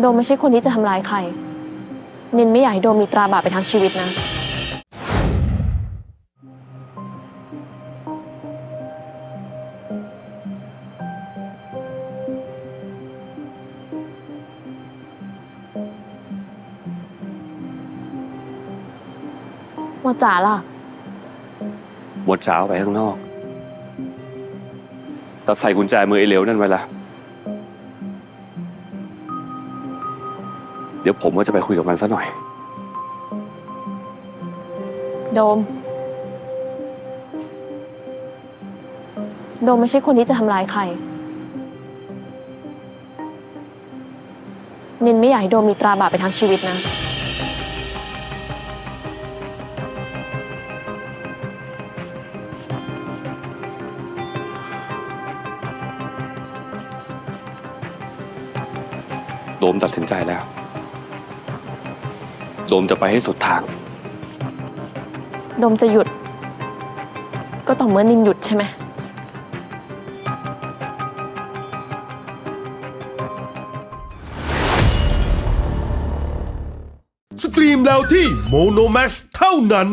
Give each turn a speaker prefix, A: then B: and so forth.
A: โดมไม่ใช่คนที่จะทำร้ายใคร นินไม่อยากให้โดมมีตราบาปไปทั้งชีวิตนะว่าจ๋าล่ะ
B: หมดสาวไปข้างนอกแต่ใส่กุญแจมือไอ้เหลวนั่นไว้ละ เดี๋ยวผมก็จะไปคุยกับมันซะหน่อย
A: โดม โดมไม่ใช่คนที่จะทำร้ายใคร นินไม่อยากให้โดมมีตราบาปไปทั้งชีวิตนะ
B: โดมตัดสินใจแล้ว โดมจะไปให้สุดทาง
A: โดมจะหยุด ก็ต่อเมื่อนินหยุดใช่ไหม
C: สตรีมแล้วที่โมโนแม x เท่านั้น